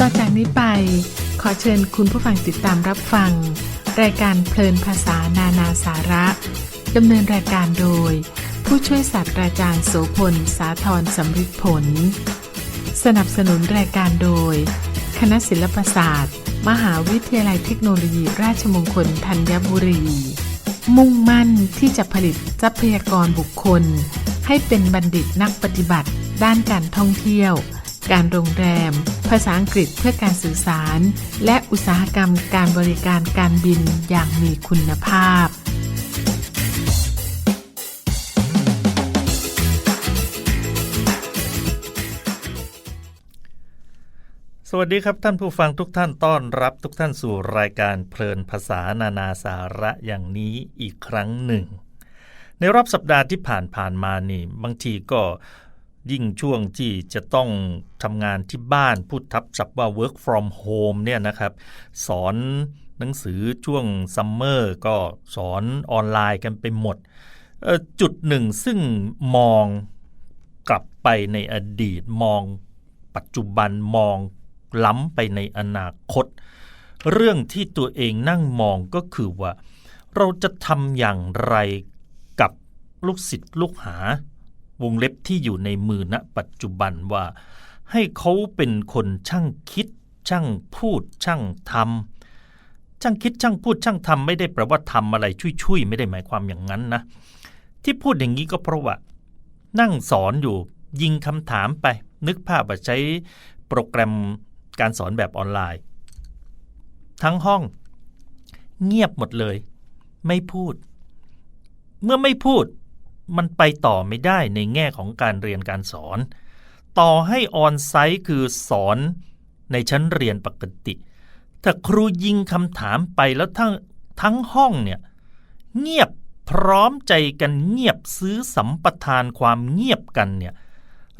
ต่อจากนี้ไป ขอเชิญคุณผู้ฟังติดตามรับฟัง รายการเพลินภาษานานาสาระดำเนินรายการโดย ผู้ช่วยศาสตราจารย์โสพล สาธรสำริดผล สนับสนุนรายการโดย คณะศิลปศาสตร์ มหาวิทยาลัยเทคโนโลยี ราชมงคลธัญบุรี มุ่งมั่นที่จะผลิตทรัพยากรบุคคล ให้เป็นบัณฑิตนักปฏิบัติ ด้านการท่องเที่ยว การโรงแรม ภาษาอังกฤษเพื่อการสื่อสาร และอุตสาหกรรมการบริการการบินอย่างมีคุณภาพสวัสดีครับท่านผู้ฟังทุกท่านต้อนรับทุกท่านสู่รายการเพลินภาษานานาสาระอย่างนี้อีกครั้งหนึ่ง ในรอบสัปดาห์ที่ผ่านผ่านมานี่ บางทีก็ ยิ่งช่วงที่จะต้องทำงานที่บ้านพูดทับศัพท์ว่า work from home เนี่ยนะครับ สอนหนังสือช่วงซัมเมอร์ก็สอนออนไลน์กันไปหมด จุดหนึ่งซึ่งมองกลับไปในอดีตมองปัจจุบันมองล้ำไปในอนาคต เรื่องที่ตัวเองนั่งมองก็คือว่า เราจะทำอย่างไรกับลูกศิษย์ลูกหา วงเล็บที่อยู่ในมือณปัจจุบันว่า ให้เขาเป็นคนช่างคิด ช่างพูด ช่างทำช่างคิดช่างพูดช่างทำไม่ได้แปลว่าทำอะไรช่วยๆไม่ได้หมายความอย่างนั้นนะ ที่พูดอย่างนี้ก็เพราะว่า นั่งสอนอยู่ยิงคำถามไป นึกภาพว่าใช้โปรแกรมการสอนแบบออนไลน์ ทั้งห้อง เงียบหมดเลย ไม่พูด เมื่อไม่พูด มันไปต่อไม่ได้ในแง่ของการเรียนการสอน ต่อให้ออนไซต์คือสอนในชั้นเรียนปกติ ถ้าครูยิงคำถามไปแล้วทั้งทั้งห้องเนี่ยเงียบพร้อมใจกันเงียบซื้อสัมปทานความเงียบกันเนี่ย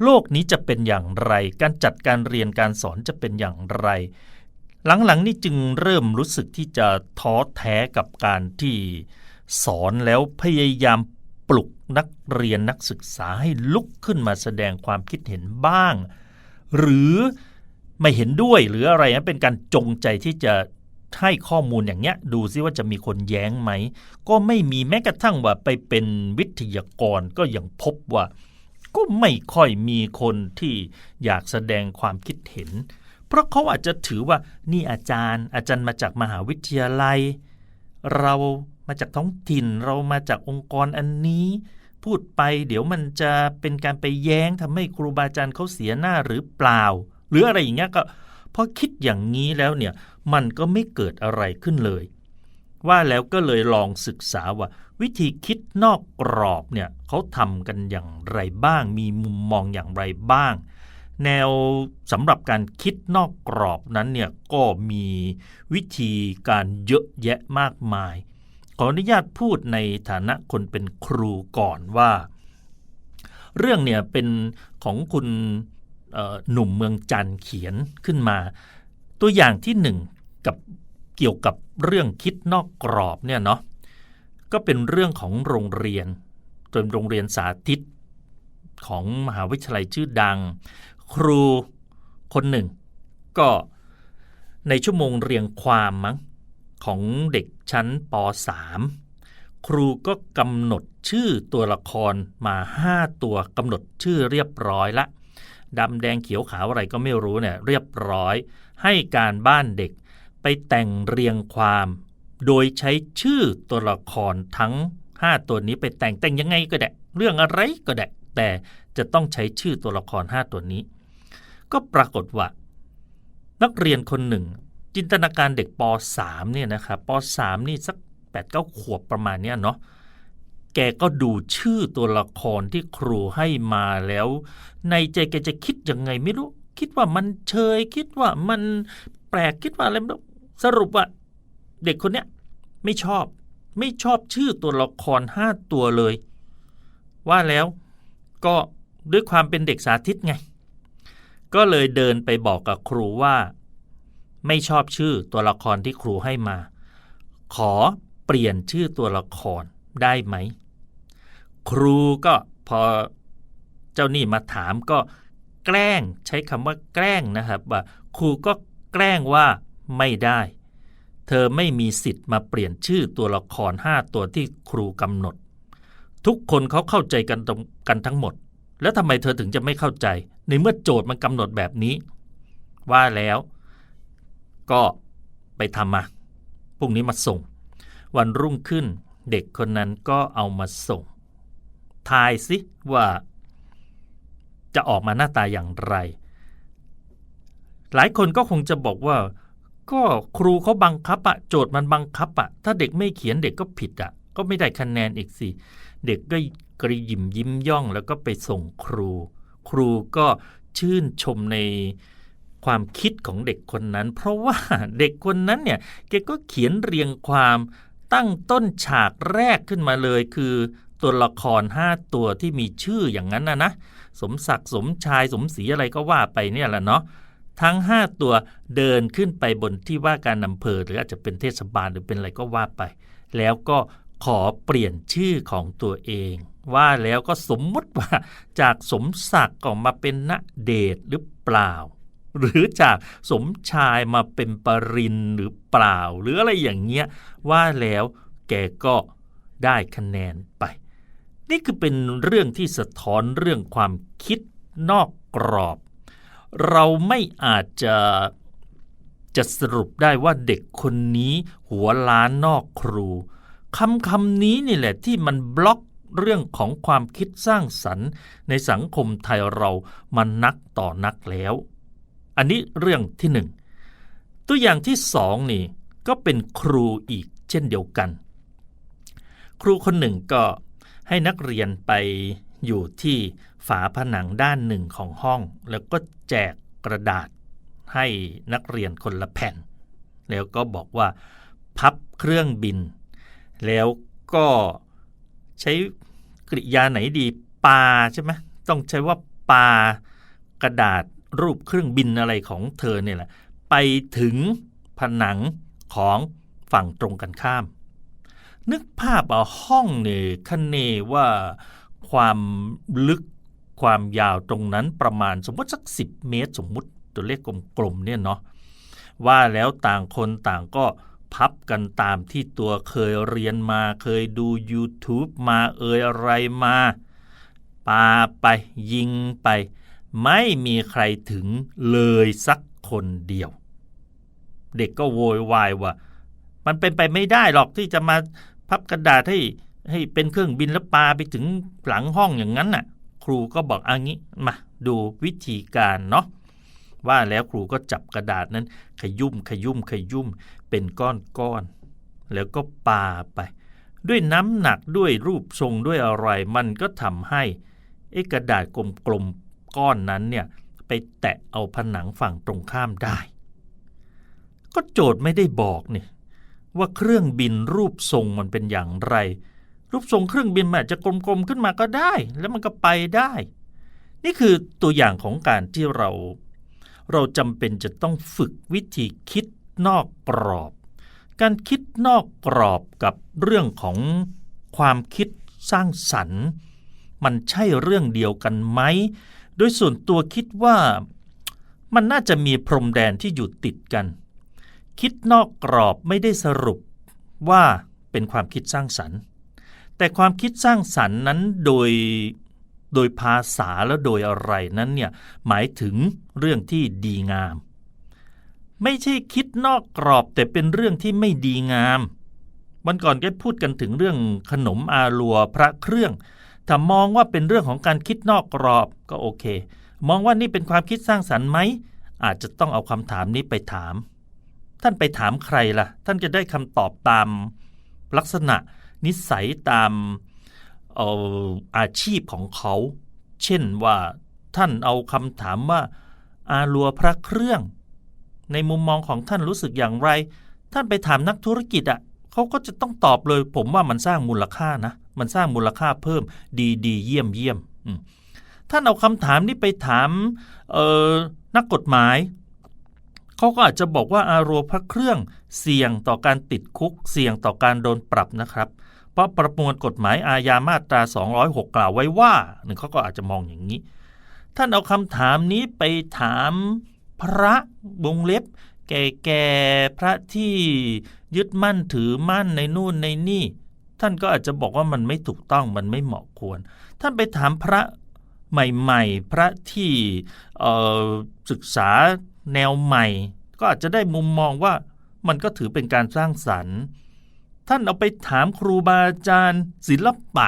โลกนี้จะเป็นอย่างไร การจัดการเรียนการสอนจะเป็นอย่างไร หลังๆนี่จึงเริ่มรู้สึกที่จะท้อแท้กับการที่สอนแล้วพยายามปลุก นักเรียนนักศึกษาให้ลุกขึ้นมาแสดงความคิดเห็นบ้าง หรือไม่เห็นด้วยหรืออะไรนะเป็นการจงใจที่จะให้ข้อมูลอย่างเงี้ย ดูซิว่าจะมีคนแย้งไหม ก็ไม่มีแม้กระทั่งว่าไปเป็นวิทยากรก็ยังพบว่า ก็ไม่ค่อยมีคนที่อยากแสดงความคิดเห็น เพราะเขาอาจจะถือว่านี่อาจารย์ อาจารย์มาจากมหาวิทยาลัย เรา มาจากท้องถิ่นเรามาจากองค์กรอันนี้ พูดไปเดี๋ยวมันจะเป็นการไปแย้งทำให้ครูบาอาจารย์เขาเสียหน้าหรือเปล่า หรืออะไรอย่างเงี้ยก็พอคิดอย่างนี้แล้วเนี่ยมันก็ไม่เกิดอะไรขึ้นเลย ว่าแล้วก็เลยลองศึกษาว่า วิธีคิดนอกกรอบเนี่ยเขาทำกันอย่างไรบ้าง มีมุมมองอย่างไรบ้าง แนวสำหรับการคิดนอกกรอบนั้นเนี่ยก็มีวิธีการเยอะแยะมากมาย ขออนุญาตพูดในฐานะคนเป็นครูก่อนว่า เรื่องเนี่ยเป็นของคุณหนุ่มเมืองจันเขียนขึ้นมา ตัวอย่างที่หนึ่งกับเกี่ยวกับเรื่องคิดนอกกรอบเนี่ยเนาะก็เป็นเรื่องของโรงเรียนเป็นโรงเรียนสาธิตของมหาวิทยาลัยชื่อดัง ครูคนหนึ่ง ก็ในชั่วโมงเรียงความมั้งของเด็ก ชั้นป .3 ครูก็กำหนดชื่อตัวละครมา 5 ตัวกำหนดชื่อเรียบร้อยละดำแดงเขียวขาวอะไรก็ไม่รู้เนี่ยเรียบร้อย ให้การบ้านเด็กไปแต่งเรียงความ โดยใช้ชื่อตัวละครทั้ง 5 ตัวนี้ไปแต่งแต่งยังไงก็ได้เรื่องอะไรก็ได้แต่จะต้องใช้ชื่อตัวละคร 5 ตัวนี้ ก็ปรากฏว่า นักเรียนคนหนึ่ง จินตนาการเด็กป .3 เนี่ยนะครับป .3 นี่สัก8-9ขวบประมาณเนี้ยเนาะแกก็ดูชื่อตัวละครที่ครูให้มาแล้ว ในใจแกจะคิดยังไงไม่รู้ คิดว่ามันเชย คิดว่ามันแปลกคิดว่าอะไรไม่รู้สรุปว่า เด็กคนเนี้ยไม่ชอบ ไม่ชอบชื่อตัวละครห้าตัวเลย ว่าแล้วก็ด้วยความเป็นเด็กสาธิตไง ก็เลยเดินไปบอกกับครูว่า ไม่ชอบชื่อตัวละครที่ครูให้มา ขอเปลี่ยนชื่อตัวละครได้ไหม ครูก็พอเจ้านี่มาถามก็แกล้งใช้คำว่าแกล้งนะครับว่าครูก็แกล้งว่าไม่ได้ เธอไม่มีสิทธิ์มาเปลี่ยนชื่อตัวละครห้าตัวที่ครูกำหนด ทุกคนเขาเข้าใจกันตรงกันทั้งหมด แล้วทำไมเธอถึงจะไม่เข้าใจ ในเมื่อโจทย์มันกำหนดแบบนี้ ว่าแล้ว ก็ไปทำมาพรุ่งนี้มาส่ง วันรุ่งขึ้นเด็กคนนั้นก็เอามาส่ง ทายสิว่าจะออกมาหน้าตาอย่างไร หลายคนก็คงจะบอกว่า ก็ครูเขาบังคับอะโจทย์มันบังคับอะถ้าเด็กไม่เขียนเด็กก็ผิดอะก็ไม่ได้คะแนนอีกสิเด็กก็กระยิมยิ้มย่องแล้วก็ไปส่งครู ครูก็ชื่นชมใน ความคิดของเด็กคนนั้น เพราะว่าเด็กคนนั้นเนี่ยแกก็เขียนเรียงความตั้งต้นฉากแรกขึ้นมาเลย คือตัวละครห้าตัวที่มีชื่ออย่างนั้นนะนะสมศักดิ์สมชายสมศรีอะไรก็ว่าไปเนี่ยแหละเนาะทั้ง 5 ตัวเดินขึ้นไปบนที่ว่าการอำเภอหรืออาจจะเป็นเทศบาลหรือเป็นอะไรก็ว่าไป แล้วก็ขอเปลี่ยนชื่อของตัวเอง ว่าแล้วก็สมมุติว่าจากสมศักดิ์ก็มาเป็นณเดชหรือเปล่า หรือจากสมชายมาเป็นปรินหรือเปล่า หรืออะไรอย่างเงี้ยว่าแล้วแกก็ได้คะแนนไป นี่คือเป็นเรื่องที่สะท้อนเรื่องความคิดนอกกรอบ เราไม่อาจจะจะสรุปได้ว่าเด็กคนนี้หัวล้านนอกครูคำคำนี้นี่แหละที่มันบล็อกเรื่องของความคิดสร้างสรรค์ ในสังคมไทยเรามันนักต่อนักแล้ว อันนี้เรื่องที่หนึ่งตัวอย่างที่สองนี่ก็เป็นครูอีกเช่นเดียวกัน ครูคนหนึ่งก็ให้นักเรียนไปอยู่ที่ฝาผนังด้านหนึ่งของห้อง แล้วก็แจกกระดาษให้นักเรียนคนละแผ่น แล้วก็บอกว่าพับเครื่องบิน แล้วก็ใช้กริยาไหนดีปาใช่ไหมต้องใช้ว่าปากระดาษ รูปเครื่องบินอะไรของเธอเนี่ยแหละ ไปถึงผนังของฝั่งตรงกันข้าม นึกภาพเอาห้องเนี่ยคะเนว่าความลึกความยาวตรงนั้นประมาณสมมติสัก 10 เมตร สมมุติตัวเลขกลมๆเนี่ยเนาะว่าแล้วต่างคนต่างก็พับกันตามที่ตัวเคยเรียนมาเคยดู YouTube มาเอ่ยอะไรมาปาไปยิงไป ไม่มีใครถึงเลยสักคนเดียว เด็กก็โวยวายว่า มันเป็นไปไม่ได้หรอกที่จะมาพับกระดาษให้ให้เป็นเครื่องบินแล้วปาไปถึงหลังห้องอย่างนั้นน่ะ ครูก็บอกอันนี้มาดูวิธีการเนาะว่าแล้วครูก็จับกระดาษนั้นขยุ่มขยุ่มขยุ่มเป็นก้อนก้อน แล้วก็ปาไป ด้วยน้ำหนักด้วยรูปทรงด้วยอะไรมันก็ทำให้ไอ้กระดาษกลมๆ ก้อนนั้นเนี่ยไปแตะเอาผนังฝั่งตรงข้ามได้ ก็โจทย์ไม่ได้บอกนี่ว่าเครื่องบินรูปทรงมันเป็นอย่างไร รูปทรงเครื่องบินมันอาจจะกลมๆขึ้นมาก็ได้ แล้วมันก็ไปได้ นี่คือตัวอย่างของการที่เรา เราจำเป็นจะต้องฝึกวิธีคิดนอกกรอบ การคิดนอกกรอบกับเรื่องของความคิดสร้างสรรค์ มันใช่เรื่องเดียวกันไหม โดยส่วนตัวคิดว่ามันน่าจะมีพรมแดนที่อยู่ติดกัน คิดนอกกรอบไม่ได้สรุปว่าเป็นความคิดสร้างสรรค์ แต่ความคิดสร้างสรรค์นั้นโดยโดยภาษาแล้วโดยอะไรนั้นเนี่ยหมายถึงเรื่องที่ดีงาม ไม่ใช่คิดนอกกรอบแต่เป็นเรื่องที่ไม่ดีงาม วันก่อนก็พูดกันถึงเรื่องขนมอาลัวพระเครื่อง ถ้ามองว่าเป็นเรื่องของการคิดนอกกรอบก็โอเค มองว่านี่เป็นความคิดสร้างสรรค์ไหม อาจจะต้องเอาคำถามนี้ไปถาม ท่านไปถามใครล่ะ ท่านจะได้คำตอบตามลักษณะนิสัยตามอ่อาชีพของเขา เช่นว่าท่านเอาคำถามว่า อาลัวพระเครื่อง ในมุมมองของท่านรู้สึกอย่างไร ท่านไปถามนักธุรกิจอะเขาก็จะต้องตอบเลย ผมว่ามันสร้างมูลค่านะ มันสร้างมูลค่าเพิ่มดีดีเยี่ยมเยี่ยมท่านเอาคำถามนี้ไปถามนักกฎหมายเขาก็อาจจะบอกว่าอารัวพระเครื่องเสี่ยงต่อการติดคุก เสี่ยงต่อการโดนปรับนะครับ เพราะประมวลกฎหมายอาญามาตรา 206 กล่าวไว้ว่าหนึ่งเขาก็อาจจะมองอย่างนี้ ท่านเอาคำถามนี้ไปถามพระวงเล็บ แก่ๆพระที่ยึดมั่นถือมั่นในนู่นในนี่ ท่านก็อาจจะบอกว่ามันไม่ถูกต้องมันไม่เหมาะควร ท่านไปถามพระใหม่ๆ พระที่ศึกษาแนวใหม่ ก็อาจจะได้มุมมองว่ามันก็ถือเป็นการสร้างสรรค์ ท่านเอาไปถามครูบาอาจารย์ ศิลปะ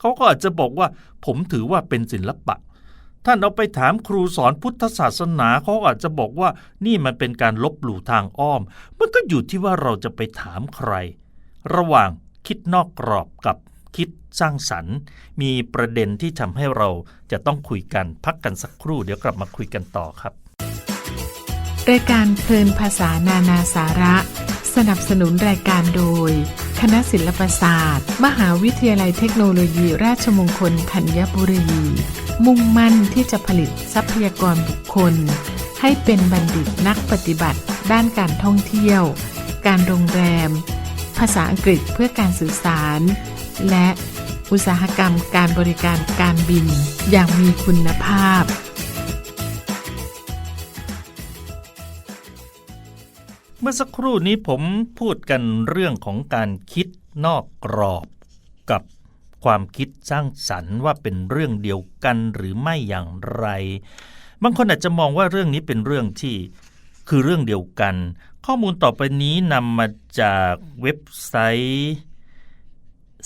เขาก็อาจจะบอกว่า ผมถือว่าเป็นศิลปะ ท่านเอาไปถามครูสอนพุทธศาสนาเขาอาจจะบอกว่านี่มันเป็นการลบหลู่ทางอ้อม มันก็อยู่ที่ว่าเราจะไปถามใคร ระหว่าง คิดนอกกรอบกับคิดสร้างสรรค์ มีประเด็นที่ทำให้เราจะต้องคุยกันพักกันสักครู่เดี๋ยวกลับมาคุยกันต่อครับรายการเพลินภาษานานาสาระ สนับสนุนรายการโดย คณะศิลปศาสตร์ มหาวิทยาลัยเทคโนโลยี ราชมงคลธัญบุรี มุ่งมั่นที่จะผลิตทรัพยากรบุคคล ให้เป็นบัณฑิตนักปฏิบัติ ด้านการท่องเที่ยว การโรงแรม ภาษาอังกฤษเพื่อการสื่อสาร และอุตสาหกรรมการบริการการบิน อย่างมีคุณภาพ เมื่อสักครู่นี้ผมพูดกันเรื่องของการคิดนอกกรอบ กับความคิดสร้างสรรค์ว่าเป็นเรื่องเดียวกันหรือไม่อย่างไร บางคนอาจจะมองว่าเรื่องนี้เป็นเรื่องที่ คือเรื่องเดียวกัน ข้อมูลต่อไปนี้นำมาจากเว็บไซต์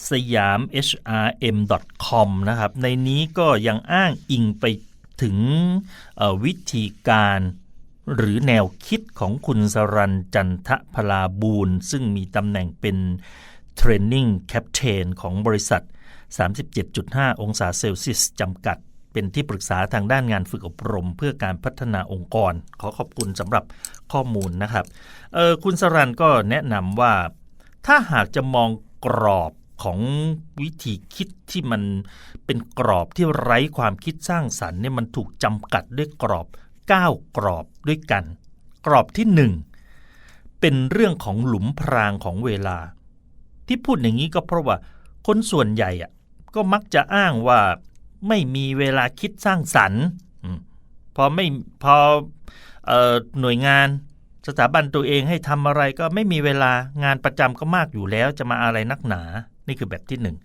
สยาม hrm.com นะครับ ในนี้ก็ยังอ้างอิงไปถึงวิธีการหรือแนวคิดของคุณสรันจันทพลาบูรณ์ ซึ่งมีตำแหน่งเป็น Training Captain ของบริษัท 37.5 องศาเซลเซียสจำกัด เป็นที่ปรึกษาทางด้านงานฝึกอบรม เพื่อการพัฒนาองค์กร ขอขอบคุณสำหรับข้อมูลนะครับออคุณสรันก็แนะนำว่า ถ้าหากจะมองกรอบของวิธีคิดที่มันเป็นกรอบที่ไร้ความคิดสร้างสรรค์เนี่ยมันถูกจำกัดด้วยกรอบ 9 กรอบด้วยกัน กรอบที่ 1 เป็นเรื่องของหลุมพรางของเวลา ที่พูดอย่างนี้ก็เพราะว่าคนส่วนใหญ่อะก็มักจะอ้างว่า ไม่มีเวลาคิดสร้างสรรค์พอไม่พอออหน่วยงานสถาบันตัวเองให้ทำอะไรก็ไม่มีเวลางานประจำก็มากอยู่แล้วจะมาอะไรนักหนา นี่คือแบบที่หนึ่ง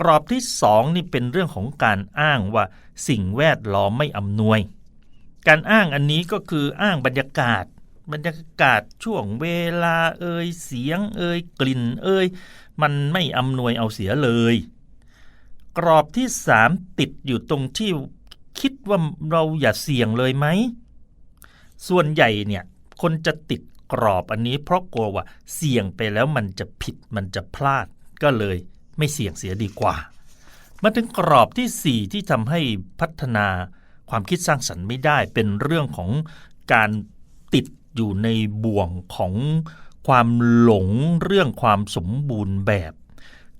กรอบที่สองนี่เป็นเรื่องของการอ้างว่าสิ่งแวดล้อมไม่อำนวย การอ้างอันนี้ก็คืออ้างบรรยากาศ บรรยากาศช่วงเวลาเอ่ยเสียงเอ่ยกลิ่นเอ่ยมันไม่อำนวยเอาเสียเลย กรอบที่สามติดอยู่ตรงที่คิดว่าเราอย่าเสี่ยงเลยไหม ส่วนใหญ่เนี่ยคนจะติดกรอบอันนี้เพราะกลัวว่าเสี่ยงไปแล้วมันจะผิดมันจะพลาดก็เลยไม่เสี่ยงเสียดีกว่า มาถึงกรอบที่ 4 ที่ทำให้พัฒนาความคิดสร้างสรรค์ไม่ได้เป็นเรื่องของการติดอยู่ในบ่วงของความหลงเรื่องความสมบูรณ์แบบ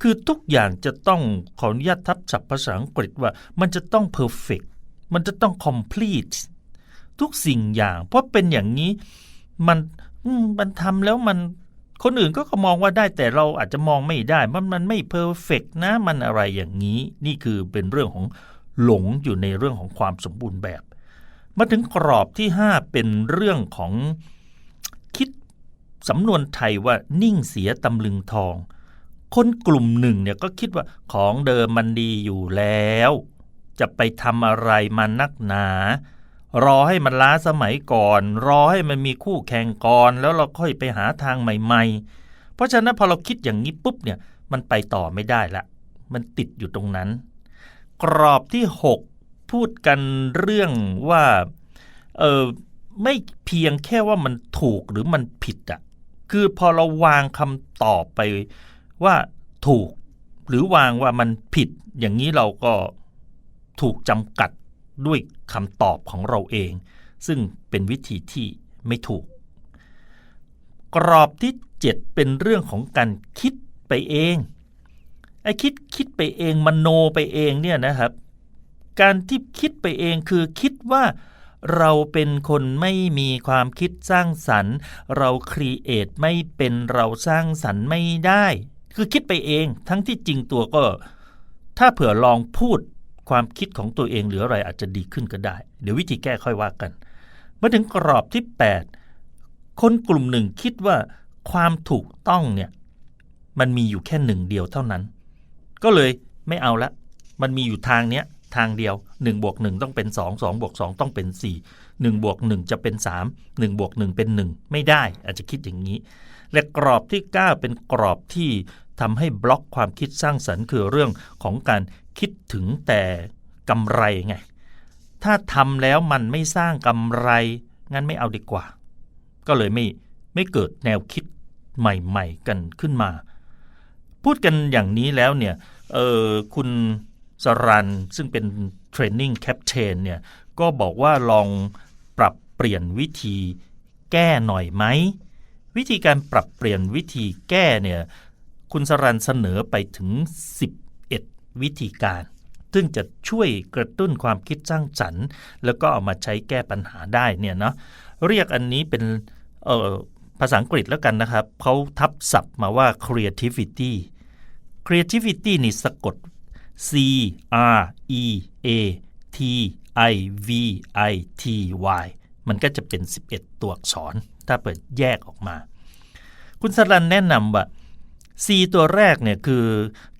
คือทุกอย่างจะต้องขออนุญาตทับศัพท์ภาษาอังกฤษว่ามันจะต้อง perfect มันจะต้อง complete ทุกสิ่งอย่าง เพราะเป็นอย่างนี้มันมมันทำแล้วมันคนอื่นก็มองว่าได้แต่เราอาจจะมองไม่ได้ มันมันไม่เพอร์เฟกนะมันอะไรอย่างนี้ นี่คือเป็นเรื่องของหลงอยู่ในเรื่องของความสมบูรณ์แบบ มาถึงกรอบที่ 5 เป็นเรื่องของคิดสำนวนไทยว่านิ่งเสียตำลึงทอง คนกลุ่มหนึ่งเนี่ยก็คิดว่าของเดิมมันดีอยู่แล้ว จะไปทำอะไรมันนักหนา รอให้มันล้าสมัยก่อน รอให้มันมีคู่แข่งก่อนแล้วเราค่อยไปหาทางใหม่ ๆ เพราะฉะนั้นพอเราคิดอย่างนี้ปุ๊บเนี่ยมันไปต่อไม่ได้ละ มันติดอยู่ตรงนั้น กรอบที่ 6 พูดกันเรื่องว่าเออไม่เพียงแค่ว่ามันถูกหรือมันผิดอะ่ะคือพอเราวางคำตอบไป ว่าถูกหรือวางว่ามันผิดอย่างนี้เราก็ถูกจำกัดด้วยคำตอบของเราเอง ซึ่งเป็นวิธีที่ไม่ถูก กรอบที่ 7 เป็นเรื่องของการคิดไปเองไอ้คิดคิดไปเองมโนไปเองเนี่ยนะครับ การที่คิดไปเองคือคิดว่าเราเป็นคนไม่มีความคิดสร้างสรรค์ เราครีเอทไม่เป็นเราสร้างสรรค์ไม่ได้ คือคิดไปเองทั้งที่จริงตัวก็ ถ้าเผื่อลองพูดความคิดของตัวเองหรืออะไรอาจจะดีขึ้นก็ได้ เดี๋ยววิธีแก้ค่อยว่ากันมาถึงกรอบที่ 8 คนกลุ่มหนึ่งคิดว่าความถูกต้องเนี่ยมันมีอยู่แค่หนึ่งเดียวเท่านั้น ก็เลยไม่เอาละ มันมีอยู่ทางเนี้ยทางเดียว1บวก1ต้องเป็น 2 2บวก2ต้องเป็น 4 1บวก1จะเป็น 3 1บวก1เป็น 1 ไม่ได้อาจจะคิดอย่างนี้ และกรอบที่ 9 เป็นกรอบที่ ทำให้บล็อกความคิดสร้างสรรค์คือเรื่องของการคิดถึงแต่กำไรไง ถ้าทำแล้วมันไม่สร้างกำไร งั้นไม่เอาดีกว่า ก็เลยไม่ไม่เกิดแนวคิดใหม่ๆกันขึ้นมา พูดกันอย่างนี้แล้วเนี่ยเออคุณสรันซึ่งเป็นเทรนนิ่งแคปเทนเนี่ยก็บอกว่าลองปรับเปลี่ยนวิธีแก้หน่อยไหม วิธีการปรับเปลี่ยนวิธีแก้เนี่ย คุณสรันเสนอไปถึง 11 วิธีการ ซึ่งจะช่วยกระตุ้นความคิดสร้างสรรค์ แล้วก็เอามาใช้แก้ปัญหาได้เนี่ยเนาะเรียกอันนี้เป็นออภาษาอังกฤษแล้วกันนะครับเขาทับศัพท์มาว่า creativity creativity นี่สะกด C R E A T I V I T Y มันก็จะเป็น 11 ตัวอักษร ถ้าเปิดแยกออกมา คุณสรันแนะนำว่า C ตัวแรกเนี่ยคือ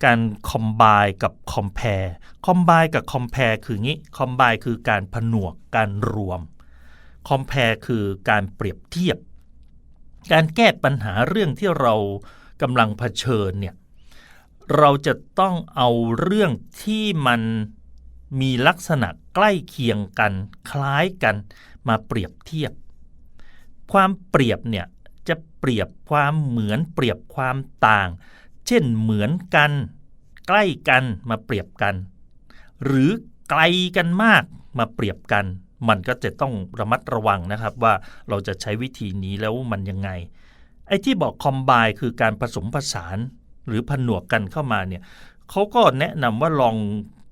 การ combine กับ compare combine กับ compare คืองี้ combine คือการผนวกการรวม compare คือการเปรียบเทียบ การแก้ปัญหาเรื่องที่เรากำลังเผชิญเนี่ยเราจะต้องเอาเรื่องที่มันมีลักษณะใกล้เคียงกัน คล้ายกันมาเปรียบเทียบ ความเปรียบเนี่ย จะเปรียบความเหมือนเปรียบความต่าง เช่นเหมือนกัน ใกล้กันมาเปรียบกัน หรือไกลกันมากมาเปรียบกัน มันก็จะต้องระมัดระวังนะครับว่าเราจะใช้วิธีนี้แล้วมันยังไง ไอ้ที่บอกคอมไบคือการผสมผสานหรือผนวกกันเข้ามาเนี่ยเขาก็แนะนำว่าลอง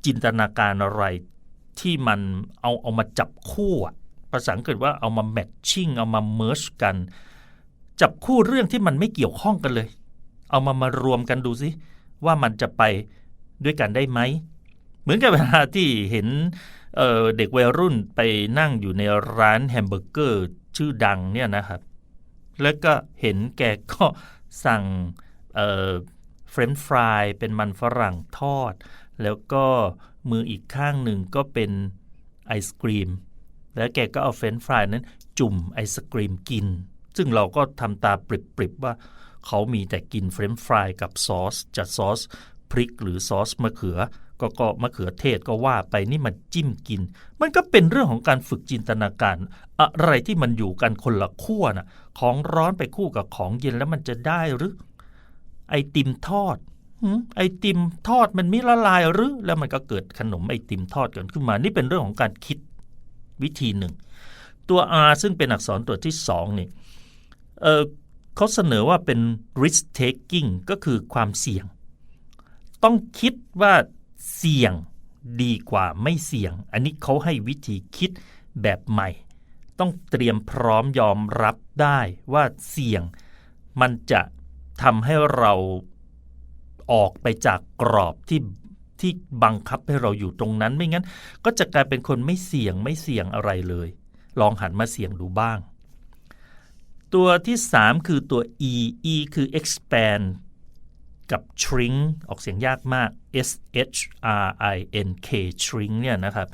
จินตนาการอะไรที่มันเอาเอามาจับคู่ภาษาอังกฤษว่าเอามาแมทชิ่งเอามาเมิร์ชกัน จับคู่เรื่องที่มันไม่เกี่ยวข้องกันเลย เอามามารวมกันดูสิว่ามันจะไปด้วยกันได้ไหม เหมือนกับเวลาที่เห็นเเด็กวัยรุ่นไปนั่งอยู่ในร้านแฮมเบอร์เกอร์ชื่อดังเนี่ยนะครับ แล้วก็เห็นแกก็สั่งเฟรนช์ฟรายเป็นมันฝรั่งทอด แล้วก็มืออีกข้างหนึ่งก็เป็นไอศกรีม แล้วแกก็เอาเฟรนช์ฟรายนั้นจุ่มไอศกรีมกิน ซึ่งเราก็ทำตาปริบๆว่าเขามีแต่กินเฟรนช์ฟรายกับซอสจะซอสพริกหรือซอสมะเขือ ก็ก็มะเขือเทศก็ว่าไปนี่มันจิ้มกิน มันก็เป็นเรื่องของการฝึกจินตนาการ อะไรที่มันอยู่กันคนละขั้วนะ่ะ ของร้อนไปคู่กับของเย็นแล้วมันจะได้หรือ ไอติมทอดไอติมทอดมันไม่ละลายหรือ แล้วมันก็เกิดขนมไอติมทอดกันขึ้นมา นี่เป็นเรื่องของการคิดวิธีหนึ่ง ตัว R ซึ่งเป็นอักษรตัวที่สองนี่ เขาเสนอว่าเป็น risk taking ก็คือความเสี่ยง ต้องคิดว่าเสี่ยงดีกว่าไม่เสี่ยง อันนี้เขาให้วิธีคิดแบบใหม่ ต้องเตรียมพร้อมยอมรับได้ว่าเสี่ยง มันจะทำให้เราออกไปจากกรอบที่ที่บังคับให้เราอยู่ตรงนั้น ไม่งั้น ก็จะกลายเป็นคนไม่เสี่ยงไม่เสี่ยงอะไรเลย ลองหันมาเสี่ยงดูบ้าง ตัวที่ 3 คือตัว e e คือ expand กับ shrink ออกเสียงยากมาก s h r i n k shrink เนี่ยนะครับ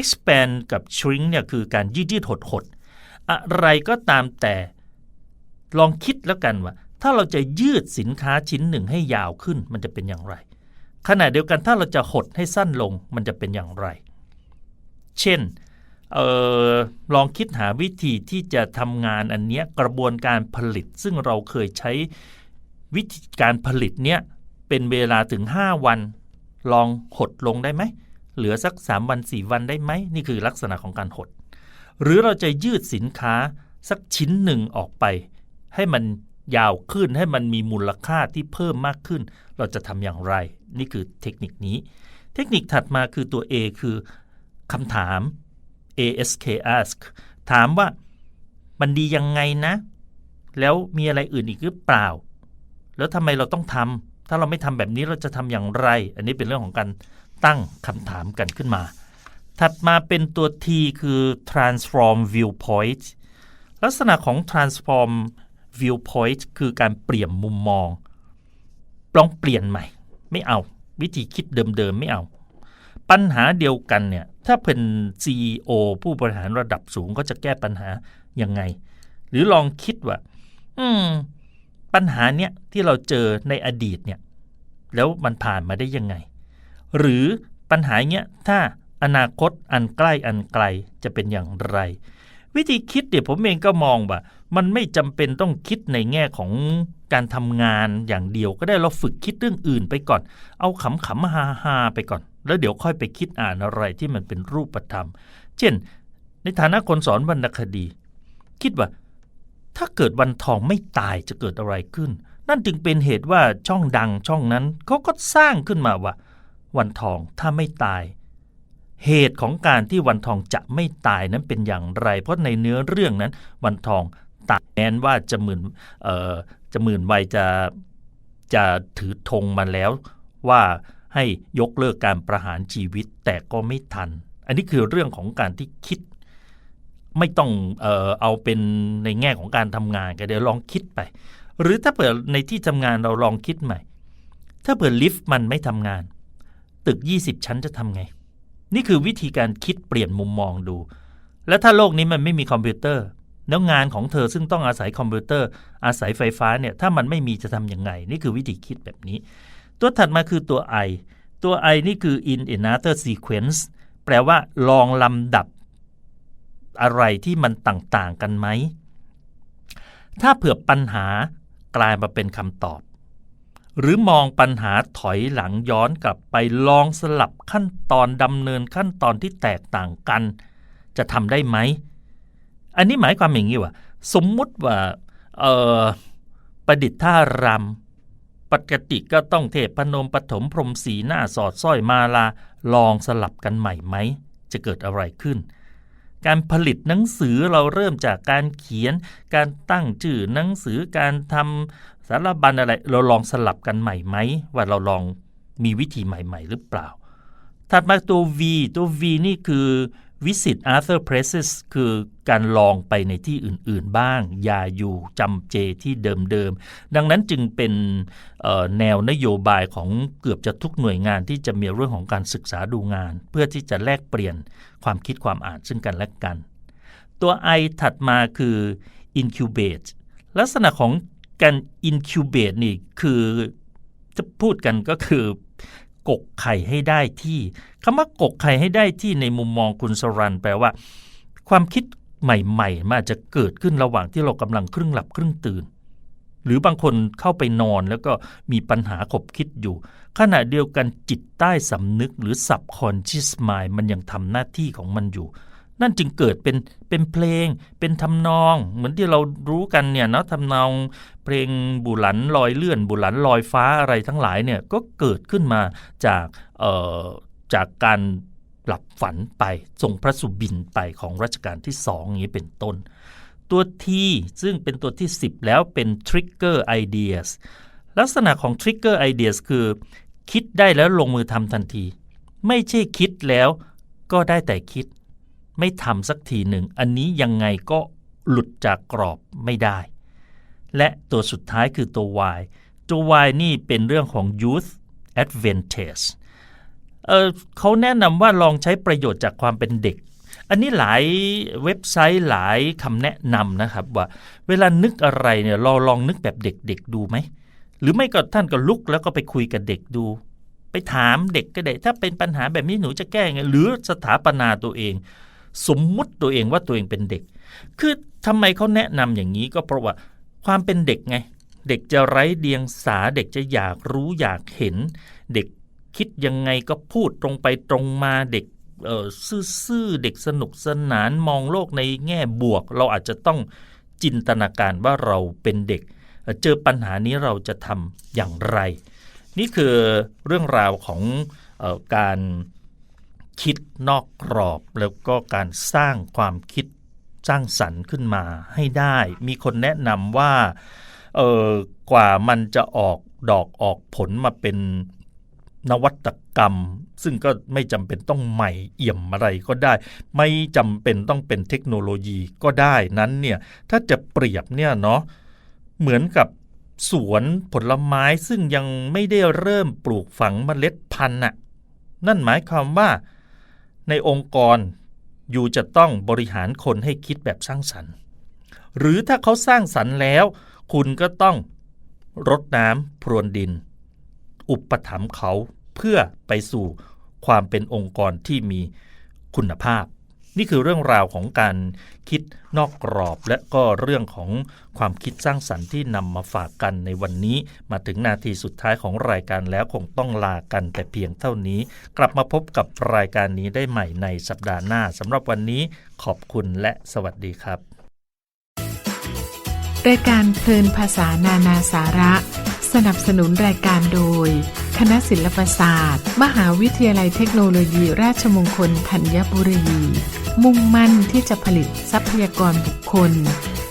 expand กับ shrink เนี่ยคือการยืดยืดหดหดอะไรก็ตามแต่ลองคิดแล้วกันว่า ถ้าเราจะยืดสินค้าชิ้นหนึ่งให้ยาวขึ้นมันจะเป็นอย่างไร ขณะเดียวกันถ้าเราจะหดให้สั้นลงมันจะเป็นอย่างไร เช่น ออลองคิดหาวิธีที่จะทำงานอันนี้กระบวนการผลิต ซึ่งเราเคยใช้วิธีการผลิตเนี้ยเป็นเวลาถึง 5 วัน ลองหดลงได้ไหม เหลือสัก 3 วัน 4 วันได้ไหม นี่คือลักษณะของการหด หรือเราจะยืดสินค้าสักชิ้นหนึ่งออกไป ให้มันยาวขึ้นให้มันมีมูลค่าที่เพิ่มมากขึ้น เราจะทำอย่างไร นี่คือเทคนิคนี้ เทคนิคถัดมาคือตัว A คือคำถาม ask ask ถามว่ามันดียังไงนะ แล้วมีอะไรอื่นอีกหรือเปล่า แล้วทำไมเราต้องทำถ้าเราไม่ทำแบบนี้เราจะทำอย่างไร อันนี้เป็นเรื่องของการตั้งคำถามกันขึ้นมา ถัดมาเป็นตัว T คือ transform viewpoint ลักษณะของ transform viewpoint คือการเปลี่ยนมุมมอง ลองเปลี่ยนใหม่ ไม่เอา วิธีคิดเดิมๆ ไม่เอา ปัญหาเดียวกันเนี่ย ถ้าเป็น CEO ผู้บริหารระดับสูงก็จะแก้ปัญหายังไง หรือลองคิดว่า อืม ปัญหาเนี้ยที่เราเจอในอดีตเนี่ย แล้วมันผ่านมาได้ยังไง หรือปัญหาเนี้ยถ้าอนาคตอันใกล้อันไกลจะเป็นอย่างไร วิธีคิดเดี๋ยวผมเองก็มองว่ามันไม่จำเป็นต้องคิดในแง่ของการทำงานอย่างเดียวก็ได้เราฝึกคิดเรื่องอื่นไปก่อน เอาขำขำฮาฮาไปก่อน แล้วเดี๋ยวค่อยไปคิดอ่านอะไรที่มันเป็นรูปธรรม เช่น ในฐานะคนสอนวรรณคดี คิดว่า ถ้าเกิดวันทองไม่ตายจะเกิดอะไรขึ้น นั่นจึงเป็นเหตุว่าช่องดังช่องนั้นเขาก็สร้างขึ้นมาว่า วันทองถ้าไม่ตาย เหตุของการที่วันทองจะไม่ตายนั้นเป็นอย่างไร เพราะในเนื้อเรื่องนั้น วันทองตายแม้นว่าจะหมื่นเอ่อจะหมื่นวัยจะจะถือธงมาแล้วว่า ให้ยกเลิกการประหารชีวิตแต่ก็ไม่ทัน อันนี้คือเรื่องของการที่คิด ไม่ต้องเออเอาเป็นในแง่ของการทำงานก็เดี๋ยวลองคิดไป หรือถ้าเปิดในที่ทำงานเราลองคิดใหม่ ถ้าเปิดลิฟต์มันไม่ทำงาน ตึก 20 ชั้นจะทำไง นี่คือวิธีการคิดเปลี่ยนมุมมองดู แล้วถ้าโลกนี้มันไม่มีคอมพิวเตอร์แล้วงานของเธอซึ่งต้องอาศัยคอมพิวเตอร์อาศัยไฟฟ้าเนี่ยถ้ามันไม่มีจะทำยังไง นี่คือวิธีคิดแบบนี้ ตัวถัดมาคือตัว I ตัว I นี่คือ in another sequence แปลว่าลองลำดับอะไรที่มันต่างๆกันไหม ถ้าเผื่อปัญหากลายมาเป็นคำตอบ หรือมองปัญหาถอยหลังย้อนกลับไปลองสลับขั้นตอนดำเนินขั้นตอนที่แตกต่างกัน จะทำได้ไหม อันนี้หมายความอย่างนี้ว่า สมมุติว่าประดิษฐาราม ปกติก็ต้องเทพนมปฐมพรมสีหน้าสอดสร้อยมาลาลองสลับกันใหม่ไหม จะเกิดอะไรขึ้น การผลิตหนังสือเราเริ่มจากการเขียน การตั้งชื่อหนังสือการทำสารบัญอะไร เราลองสลับกันใหม่ไหม ว่าเราลองมีวิธีใหม่ ๆ หรือเปล่า ถัดมาตัว V ตัว V นี่คือ visit other places คือการลองไปในที่อื่น ๆ บ้าง อย่าอยู่จำเจที่เดิม ๆ ดังนั้นจึงเป็นแนวนโยบายของเกือบจะทุกหน่วยงานที่จะมีเรื่องของการศึกษาดูงาน เพื่อที่จะแลกเปลี่ยนความคิดความอ่านซึ่งกันและกัน ตัว I ถัดมาคือ incubate ลักษณะของการ incubate นี่คือจะพูดกันก็คือ กกไข่ให้ได้ที่คำว่ากกไข่ให้ได้ที่ในมุมมองคุณสรันแปลว่า ความคิดใหม่ๆมันอาจจะเกิดขึ้นระหว่างที่เรากำลังครึ่งหลับครึ่งตื่น หรือบางคนเข้าไปนอนแล้วก็มีปัญหาขบคิดอยู่ ขณะเดียวกันจิตใต้สำนึกหรือสับคอนชิสไมมันยังทำหน้าที่ของมันอยู่ นั่นจึงเกิดเป็นเป็นเพลง เป็นทำนอง เหมือนที่เรารู้กันเนี่ยเนาะทำนองเพลงบุหลันลอยเลื่อน บุหลันลอยฟ้าอะไรทั้งหลายเนี่ยก็เกิดขึ้นมาจากเอ่อจากการหลับฝันไปทรงพระสุบินไปของรัชกาลที่สองอย่างนี้เป็นต้น ตัวที่ซึ่งเป็นตัวที่ 10 แล้วเป็น trigger ideas ลักษณะของ trigger ideas คือ คิดได้แล้วลงมือทำทันที ไม่ใช่คิดแล้วก็ได้แต่คิด ไม่ทำสักทีหนึ่ง อันนี้ยังไงก็หลุดจากกรอบไม่ได้ และตัวสุดท้ายคือตัว Y ตัว Y นี่เป็นเรื่องของ youth advantage เเขาแนะนำว่าลองใช้ประโยชน์จากความเป็นเด็ก อันนี้หลายเว็บไซต์หลายคำแนะนำนะครับว่า เวลานึกอะไรเนี่ยเราลองนึกแบบเด็กๆดูไหม หรือไม่ก็ท่านก็ลุกแล้วก็ไปคุยกับเด็กดู ไปถามเด็กก็ได้ถ้าเป็นปัญหาแบบนี้หนูจะแก้ไงหรือสถาปนาตัวเอง สมมุติตัวเองว่าตัวเองเป็นเด็ก คือทำไมเขาแนะนำอย่างนี้ก็เพราะว่าความเป็นเด็กไง เด็กจะไร้เดียงสาเด็กจะอยากรู้อยากเห็น เด็กคิดยังไงก็พูดตรงไปตรงมาเด็กเออซื่อๆเด็กสนุกสนานมองโลกในแง่บวก เราอาจจะต้องจินตนาการว่าเราเป็นเด็ก เจอปัญหานี้เราจะทำอย่างไร นี่คือเรื่องราวของออการ คิดนอกกรอบ แล้วก็การสร้างความคิดสร้างสรรค์ขึ้นมาให้ได้ มีคนแนะนำว่าเออกว่ามันจะออกดอกออกผลมาเป็นนวัตกรรม ซึ่งก็ไม่จำเป็นต้องใหม่เอี่ยมอะไรก็ได้ ไม่จำเป็นต้องเป็นเทคโนโลยีก็ได้นั้นเนี่ยถ้าจะเปรียบเนี่ยเนาะเหมือนกับสวนผลไม้ซึ่งยังไม่ได้เริ่มปลูกฝังเมล็ดพันธุ์น่ะนั่นหมายความว่า ในองค์กรอยู่จะต้องบริหารคนให้คิดแบบสร้างสรรค์ หรือถ้าเขาสร้างสรรค์แล้ว คุณก็ต้องรดน้ำพรวนดิน อุปถัมภ์เขาเพื่อไปสู่ความเป็นองค์กรที่มีคุณภาพ นี่คือเรื่องราวของการคิดนอกกรอบ และก็เรื่องของความคิดสร้างสรรค์ที่นำมาฝากกันในวันนี้ มาถึงนาทีสุดท้ายของรายการแล้วคงต้องลากันแต่เพียงเท่านี้ กลับมาพบกับรายการนี้ได้ใหม่ในสัปดาห์หน้าสำหรับวันนี้ขอบคุณและสวัสดีครับรายการเพลินภาษานานาสาระ สนับสนุนรายการโดย คณะศิลปศาสตร์ มหาวิทยาลัยเทคโนโลยี ราชมงคลธัญบุรี มุ่งมั่นที่จะผลิตทรัพยากรบุคคล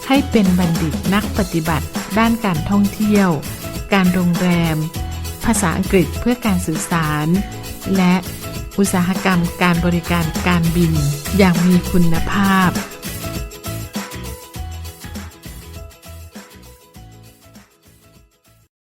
ให้เป็นบัณฑิตนักปฏิบัติ ด้านการท่องเที่ยว การโรงแรม ภาษาอังกฤษเพื่อการสื่อสาร และอุตสาหกรรมการบริการการบินอย่างมีคุณภาพ